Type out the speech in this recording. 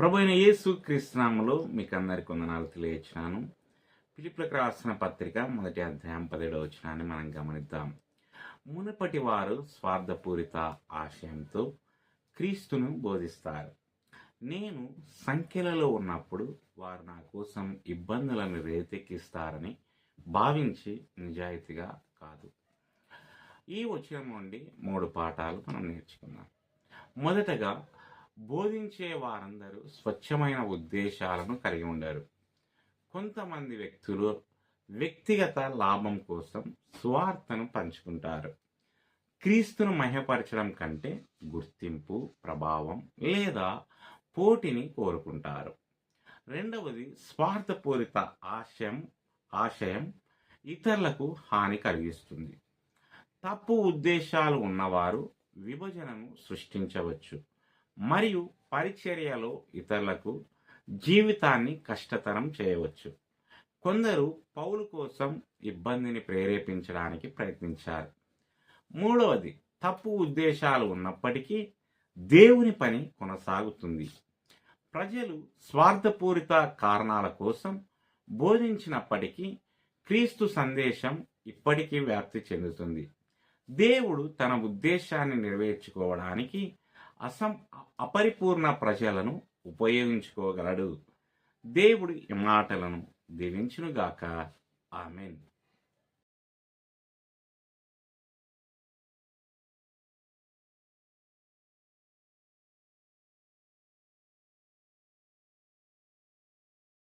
ప్రభు అయిన యేసు క్రీస్తునామలో మీకు అందరికి వందనాలు తెలియచినాను పిలుపులకు రాసిన పత్రిక మొదటి అధ్యాయం పదిహేడవ వచనాన్ని మనం గమనిద్దాం. మునుపటి వారు స్వార్థపూరిత ఆశయంతో క్రీస్తును బోధిస్తారు. నేను సంఖ్యలలో ఉన్నప్పుడు వారు నా కోసం ఇబ్బందులను రేతెక్కిస్తారని భావించి నిజాయితీగా కాదు. ఈ వచనం నుండి మూడు పాఠాలు మనం నేర్చుకుందాం. మొదటగా బోధించే వారందరూ స్వచ్ఛమైన ఉద్దేశాలను కలిగి ఉండరు. కొంతమంది వ్యక్తులు వ్యక్తిగత లాభం కోసం స్వార్థను పంచుకుంటారు. క్రీస్తును మహ్యపరచడం కంటే గుర్తింపు ప్రభావం లేదా పోటీని కోరుకుంటారు. రెండవది స్వార్థపూరిత ఆశయం ఆశయం ఇతరులకు హాని కలిగిస్తుంది. తప్పు ఉద్దేశాలు ఉన్నవారు విభజనను సృష్టించవచ్చు. మరియు పరిచర్యలో ఇతరులకు జీవితాన్ని కష్టతరం చేయవచ్చు. కొందరు పౌలు కోసం ఇబ్బందిని ప్రేరేపించడానికి ప్రయత్నించారు. మూడవది తప్పు ఉద్దేశాలు ఉన్నప్పటికీ దేవుని పని కొనసాగుతుంది. ప్రజలు స్వార్థపూరిత కారణాల కోసం బోధించినప్పటికీ క్రీస్తు సందేశం ఇప్పటికీ వ్యాప్తి చెందుతుంది. దేవుడు తన ఉద్దేశాన్ని నెరవేర్చుకోవడానికి అసం అపరిపూర్ణ ప్రజలను ఉపయోగించుకోగలడు. దేవుడి ఈ మాటలను దీవించునుగాక. ఆమెన్.